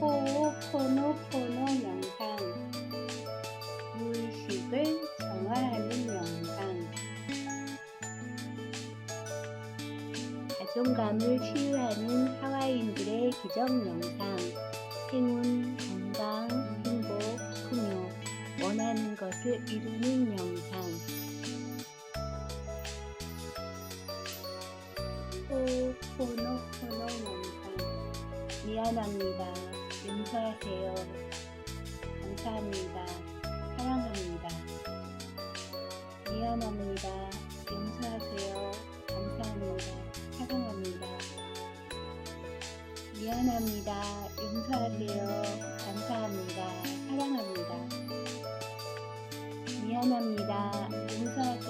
호호포노포노 영상 무의식을 정화하는 영상 자존감을 치유하는 하와이인들의 기적 영상. 행운, 건강, 행복, 풍요. 원하는 것을 이루는 영상. 영상 미안합니다. 용서하세요. 감사합니다. 사랑합니다. 미안합니다. 용서하세요. 감사합니다. 사랑합니다. 미안합니다. 용서하세요. 감사합니다. 사랑합니다. 미안합니다. 용서하세요.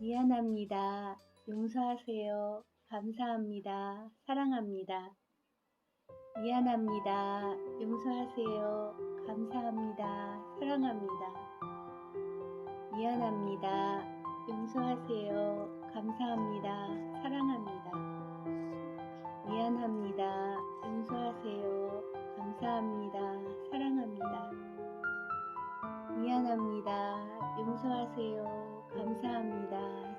미안합니다. 용서하세요. 감사합니다. 사랑합니다. 미안합니다. 용서하세요. 감사합니다. 사랑합니다. 미안합니다. 용서하세요. 감사합니다. 사랑합니다. 미안합니다. 용서하세요. 감사합니다. 사랑합니다. 미안합니다. 용서하세요. 감사합니다.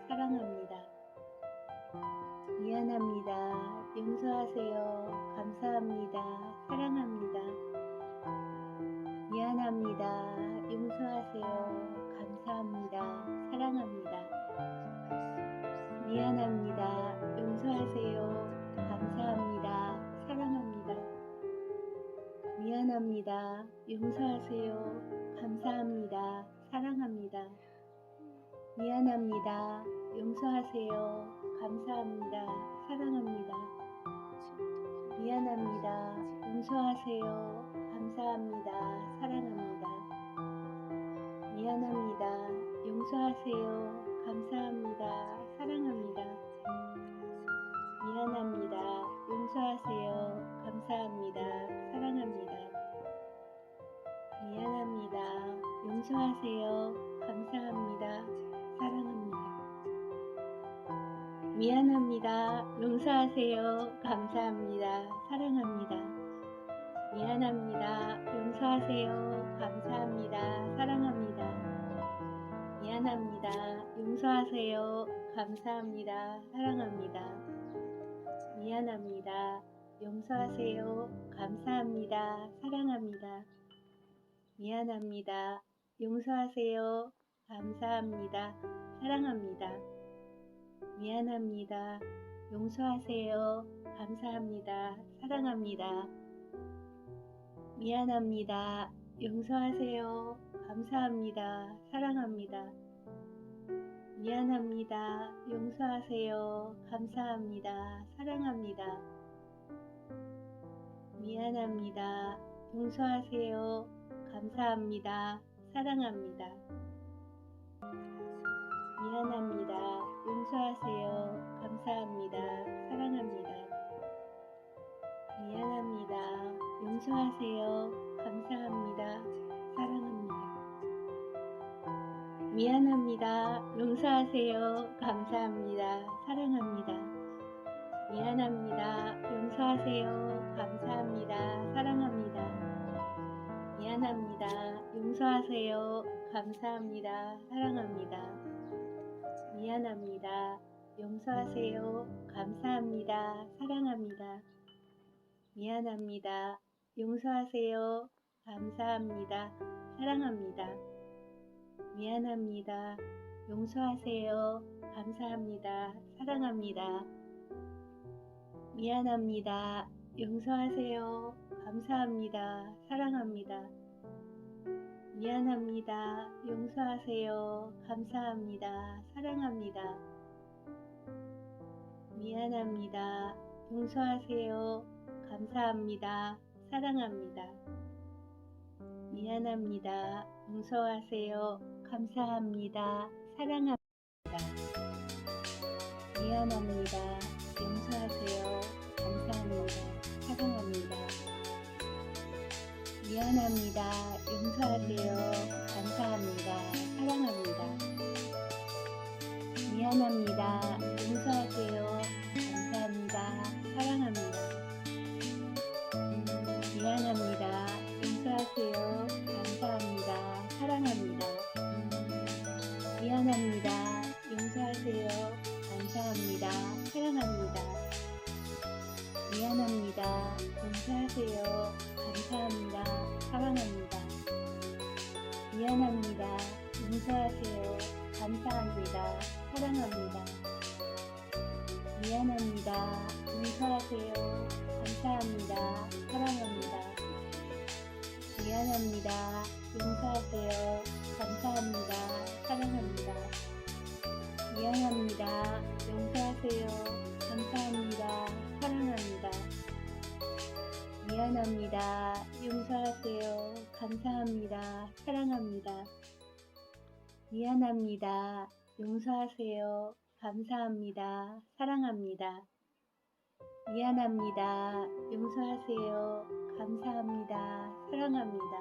사랑합니다. 미안합니다. 용서하세요. 감사합니다. 사랑합니다. 미안합니다. 용서하세요. 감사합니다. 사랑합니다. 미안합니다. 용서하세요. 감사합니다. 사랑합니다. 미안합니다. 용서하세요. 감사합니다. 미안합니다. 용서하세요. 감사합니다. 사랑합니다. 미안합니다. 용서하세요. 감사합니다. 사랑합니다. 미안합니다. 용서하세요. 감사합니다. 사랑합니다. 미안합니다. 용서하세요. 감사합니다. 사랑합니다. 미안합니다. 용서하세요. 감사합니다. 사랑합니다. 미안합니다. 용서하세요. 감사합니다. 사랑합니다. 미안합니다. 용서하세요. 감사합니다. 사랑합니다. 미안합니다. 용서하세요. 감사합니다. 사랑합니다. 미안합니다. 용서하세요. 감사합니다. 사랑합니다. 미안합니다. 용서하세요. 감사합니다. 사랑합니다. 미안합니다. 용서하세요. 감사합니다. 사랑합니다. 미안합니다. 용서하세요. 감사합니다. 사랑합니다. 미안합니다. 용서하세요. 감사합니다. 사랑합니다. 미안합니다. 용서하세요. 감사합니다. 사랑합니다. 미안합니다. 용서하세요. 감사합니다. 사랑합니다. 미안합니다. 용서하세요. 감사합니다. 사랑합니다. 미안합니다. 용서하세요. 감사합니다. 사랑합니다. 미안합니다. 용서하세요. 감사합니다. 사랑합니다. 미안합니다. 용서하세요. 감사합니다. 사랑합니다. 미안합니다. 용서하세요. 감사합니다. 사랑합니다. 미안합니다. 용서하세요. 감사합니다. 사랑합니다. 미안합니다. 용서하세요. 감사합니다. 사랑합니다. 미안합니다. 용서하세요. 감사합니다. 사랑합니다. 미안합니다. 용서하세요. 감사합니다. 사랑합니다. 미안합니다. 용서하세요. 감사합니다. 사랑합니다. 미안합니다. 용서하세요. 감사합니다. 사랑합니다. 미안합니다. 용서하세요. 미안합니다. 용서하세요. 감사합니다. 사랑합니다. 미안합니다. 용서하세요. 감사합니다. 사랑합니다. 미안합니다. 용서하세요. 감사합니다. 사랑합니다. 미안합니다. 용서하세요. 감사합니다. 사랑합니다. 미안합니다. 용서하세요. 감사합니다. 사랑합니다. 미안합니다. 용서하세요. 감사합니다. 사랑합니다. 미안합니다. 용서하세요. 감사합니다. 사랑합니다. 미안합니다. 용서하세요. 감사합니다. 사랑합니다. 미안합니다. 용서하세요. 감사합니다. 사랑합니다. 미안합니다. 용서하세요. 감사합니다. 사랑합니다. 미안합니다. 용서하세요. 감사합니다. 사랑합니다. 미안합니다. 용서하세요. 감사합니다. 사랑합니다.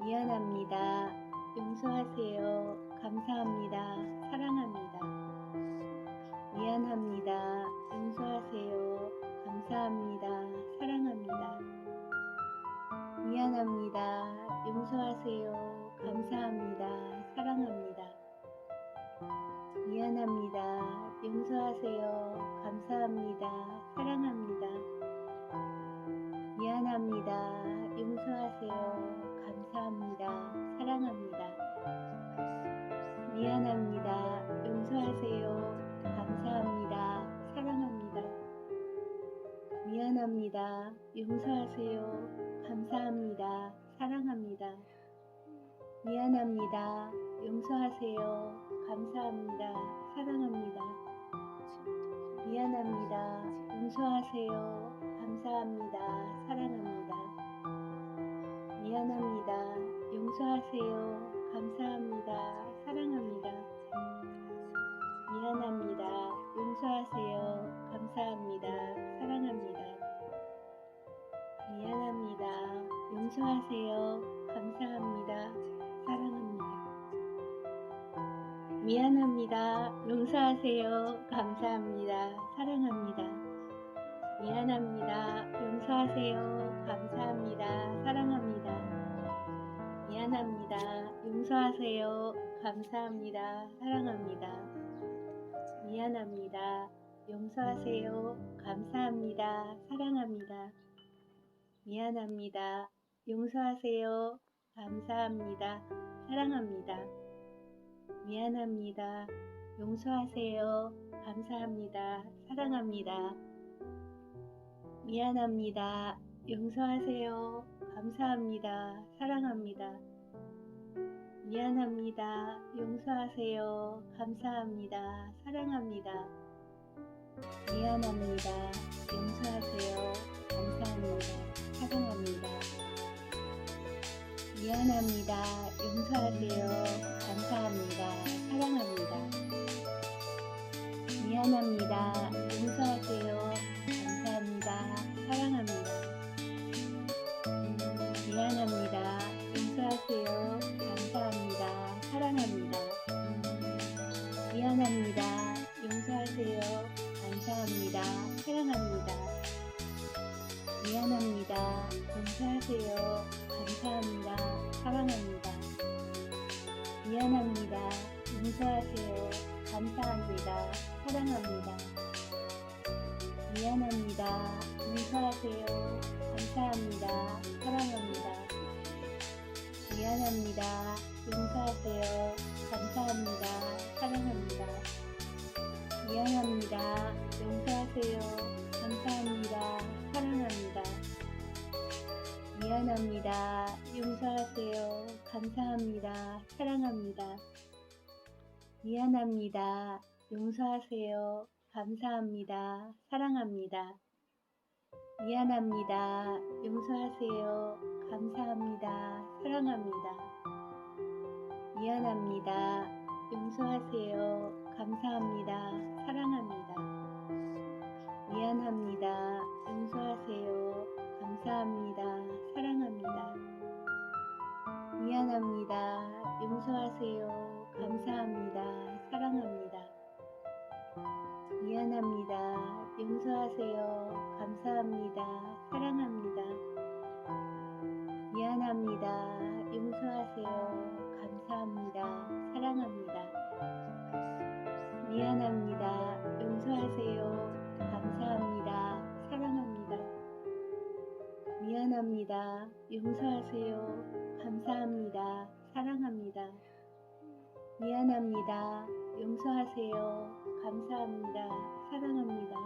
미안합니다. 용서하세요. 감사합니다. 사랑합니다. 미안합니다. 용서하세요. 감사합니다. 사랑합니다. 미안합니다. 용서하세요. 감사합니다. 사랑합니다. 미안합니다. 용서하세요. 감사합니다. 사랑합니다. 미안합니다. 용서하세요. 감사합니다. 사랑합니다. 미안합니다. 용서하세요. 미안합니다. 용서하세요. 감사합니다. 사랑합니다. 미안합니다. 용서하세요. 감사합니다. 사랑합니다. 미안합니다. 용서하세요. 감사합니다. 사랑합니다. 미안합니다. 용서하세요. 감사합니다. 사랑합니다. 미안합니다. 용서하세요. 감사합니다. 사랑합니다. 미안합니다. 용서하세요. 감사합니다. 사랑합니다. 미안합니다. 용서하세요. 감사합니다. 사랑합니다. 미안합니다. 용서하세요. 감사합니다. 사랑합니다. 미안합니다. 용서하세요. 감사합니다. 사랑합니다. 미안합니다. 용서하세요. 감사합니다. 사랑합니다. 미안합니다. 용서하세요. 감사합니다. 사랑합니다. 미안합니다. 용서하세요. 감사합니다. 사랑합니다. 미안합니다. 용서하세요. 감사합니다. 사랑합니다. 미안합니다. 용서하세요. 감사합니다. 사랑합니다. 미안합니다. 용서하세요. 감사합니다. 사랑합니다. 미안합니다. 용서하세요. 감사합니다. 사랑합니다. 미안합니다. 용서하세요. 감사합니다. 사랑합니다. 용서하세요. 감사합니다. 사랑합니다. 미안합니다. 용서하세요. 감사합니다. 사랑합니다. 미안합니다. 용서하세요. 감사합니다. 사랑합니다. 미안합니다. 용서하세요. 감사합니다. 사랑합니다. 미안합니다. 용서하세요. 감사합니다. 사랑합니다. 미안합니다. 용서하세요. 감사합니다. 사랑합니다. 미안합니다. 용서하세요. 감사합니다. 사랑합니다. 미안합니다. 용서하세요. 감사합니다. 사랑합니다. 미안합니다. 용서하세요. 감사합니다. 사랑합니다. 미안합니다. 용서하세요. 감사합니다. 사랑합니다. 미안합니다. 용서하세요. 감사합니다. 사랑합니다. 미안합니다. 용서하세요. 감사합니다. 사랑합니다. 미안합니다. 용서하세요. 감사합니다. 사랑합니다.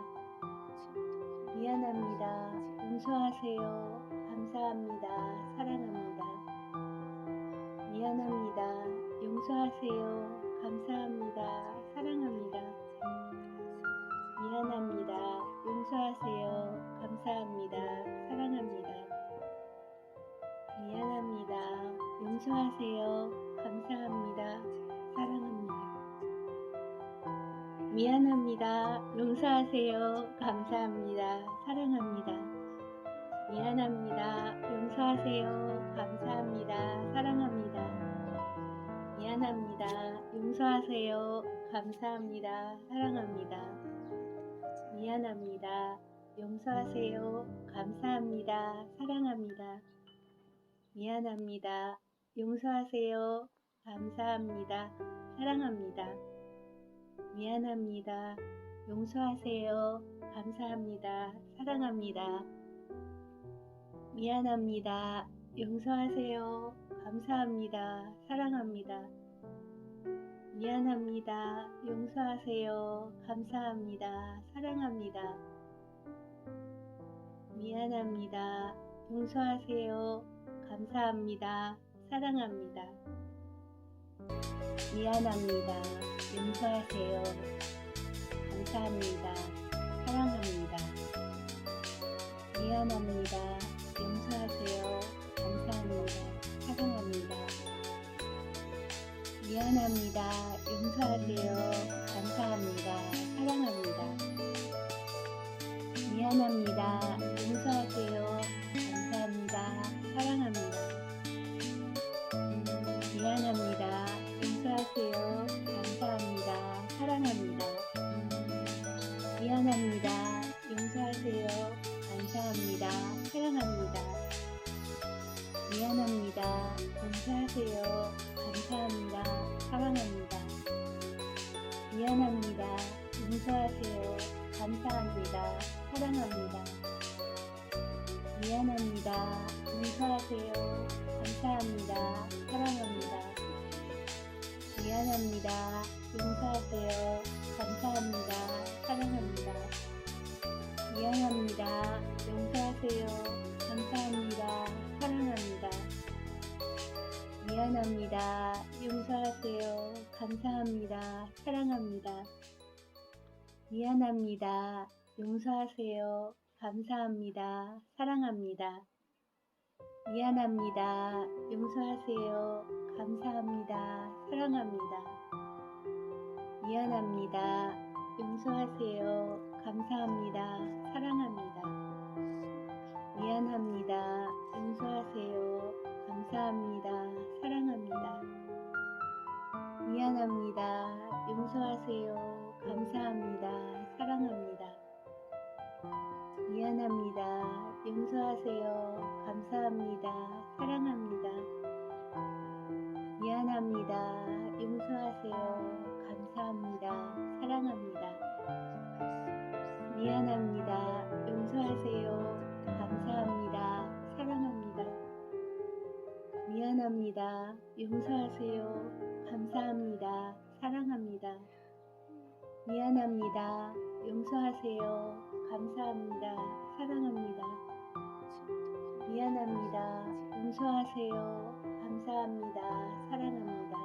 미안합니다. 용서하세요. 감사합니다. 사랑합니다. 미안합니다. 용서하세요. 감사합니다. 사랑합니다. 미안합니다. 용서하세요. 감사합니다. 사랑합니다. 미안합니다. 용서하세요. 감사합니다. 사랑합니다. 미안합니다. 용서하세요. 감사합니다. 사랑합니다. 미안합니다. 용서하세요. 감사합니다. 사랑합니다. 미안합니다. 용서하세요. 감사합니다. 사랑합니다. 미안합니다. 용서하세요. 감사합니다. 사랑합니다. 미안합니다. 용서하세요. 감사합니다. 사랑합니다. 미안합니다. 용서하세요. 감사합니다. 사랑합니다. 미안합니다. 용서하세요. 감사합니다. 사랑합니다. 미안합니다. 용서하세요. 감사합니다. 사랑합니다. 미안합니다. 용서하세요. 감사합니다. 사랑합니다. 미안합니다. 용서하세요. 감사합니다. 사랑합니다. 미안합니다. 용서하세요. 사랑합니다. 미안합니다. 용서하세요. 감사합니다. 사랑합니다. 미안합니다. 용서하세요. 미안합니다. 용서하세요. 감사합니다. 사랑합니다. 미안합니다. 용서하세요. 감사합니다. 사랑합니다. 미안합니다. 용서하세요. 감사합니다. 사랑합니다. 미안합니다. 용서하세요. 감사합니다. 사랑합니다. 미안합니다. 용서하세요. 감사합니다. 사랑합니다. 미안합니다. 용서하세요. 감사합니다. 사랑합니다. 미안합니다. 용서하세요. 감사합니다. 사랑합니다. 미안합니다. 용서하세요. 감사합니다. 사랑합니다. 미안합니다. 용서하세요. 감사합니다. 미안합니다. 용서하세요. 감사합니다. 사랑합니다. 미안합니다. 용서하세요. 감사합니다. 사랑합니다. 미안합니다. 용서하세요. 감사합니다. 사랑합니다.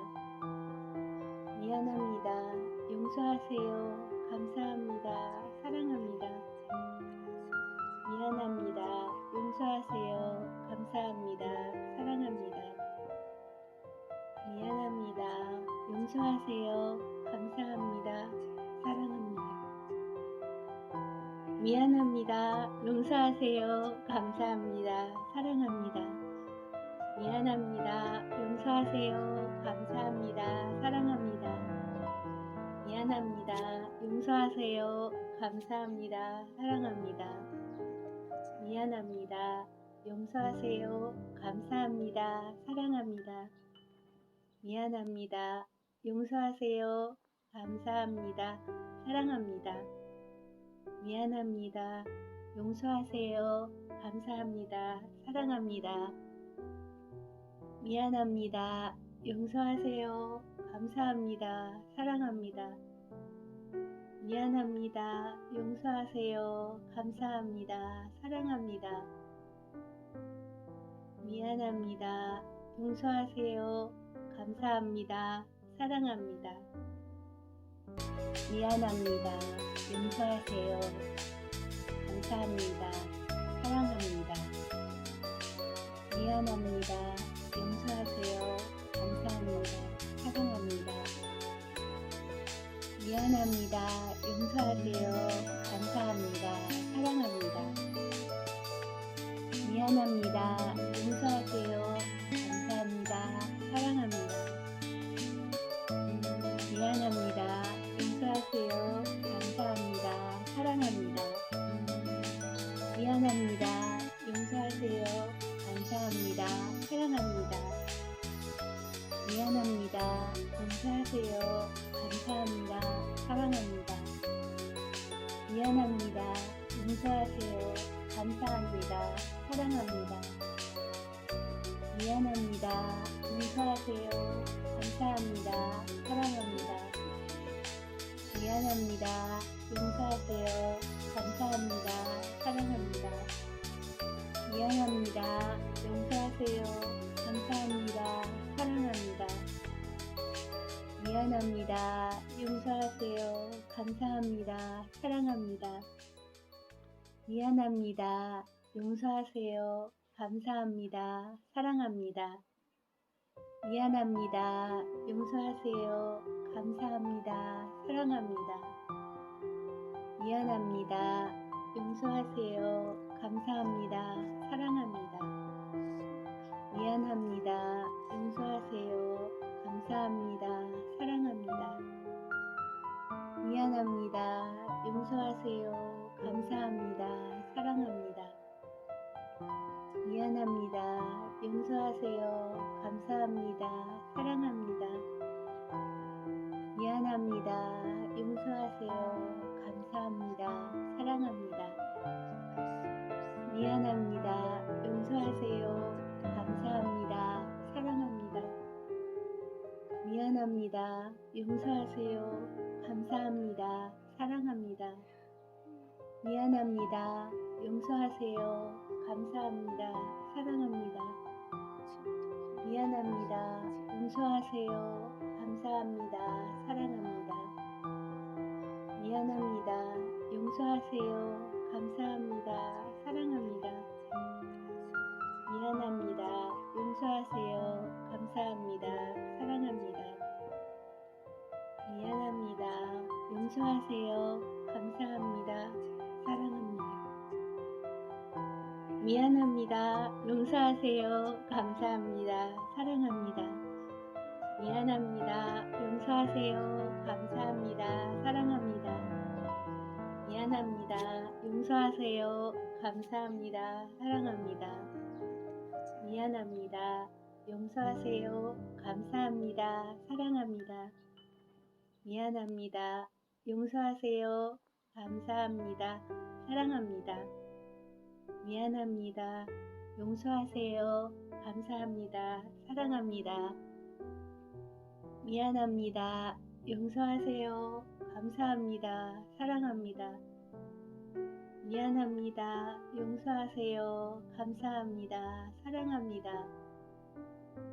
미안합니다. 용서하세요. 감사합니다. 사랑합니다. 미안합니다. 용서하세요. 감사합니다. 사랑합니다. 용서하세요. 감사합니다. 사랑합니다. 미안합니다. 용서하세요. 감사합니다. 사랑합니다. 미안합니다. 용서하세요. 감사합니다. 사랑합니다. 미안합니다. 용서하세요. 감사합니다. 사랑합니다. 미안합니다. 용서하세요. 감사합니다. 사랑합니다. 미안합니다. 용서하세요. 감사합니다. 사랑합니다. 미안합니다. 용서하세요. 감사합니다. 사랑합니다. 미안합니다. 용서하세요. 감사합니다. 사랑합니다. 미안합니다. 용서하세요. 감사합니다. 사랑합니다. 미안합니다. 용서하세요. 감사합니다. 사랑합니다. 미안합니다. 용서하세요. 감사합니다. 사랑합니다. 미안합니다. 용서하세요. 감사합니다. 사랑합니다. 미안합니다. 용서하세요. 감사합니다. 사랑합니다. 미안합니다. 용서하세요. 미안합니다. 용서하세요. 감사합니다. 사랑합니다. 미안합니다. 용서하세요. 감사합니다. 사랑합니다. 미안합니다. 용서하세요. 감사합니다. 사랑합니다. 미안합니다. 용서하세요. 감사합니다. 사랑합니다. 미안합니다. 용서하세요. 감사합니다. 사랑합니다. 미안합니다. 용서하세요. 감사합니다. 사랑합니다. 미안합니다. 용서하세요. 감사합니다. 사랑합니다. 미안합니다. 용서하세요. 감사합니다. 사랑합니다. 미안합니다. 용서하세요. 감사합니다. 미안합니다. 용서하세요. 감사합니다. 사랑합니다. 미안합니다. 용서하세요. 감사합니다. 사랑합니다. 미안합니다. 용서하세요. 감사합니다. 사랑합니다. 미안합니다. 용서하세요. 감사합니다. 사랑합니다. 미안합니다. 용서하세요. 감사합니다. 사랑합니다. 미안합니다. 용서하세요. 감사합니다. 사랑합니다. 미안합니다. 용서하세요. 감사합니다. 사랑합니다. 미안합니다. 용서하세요. 감사합니다. 사랑합니다. 미안합니다. 용서하세요. 감사합니다. 사랑합니다. 미안합니다. 용서하세요. 감사합니다. 사랑합니다. 미안합니다. 용서하세요. 감사합니다. 사랑합니다. 미안합니다. 용서하세요. 감사합니다. 사랑합니다. 미안합니다. 용서하세요. 감사합니다. 사랑합니다. 미안합니다. 용서하세요. 감사합니다. 사랑합니다.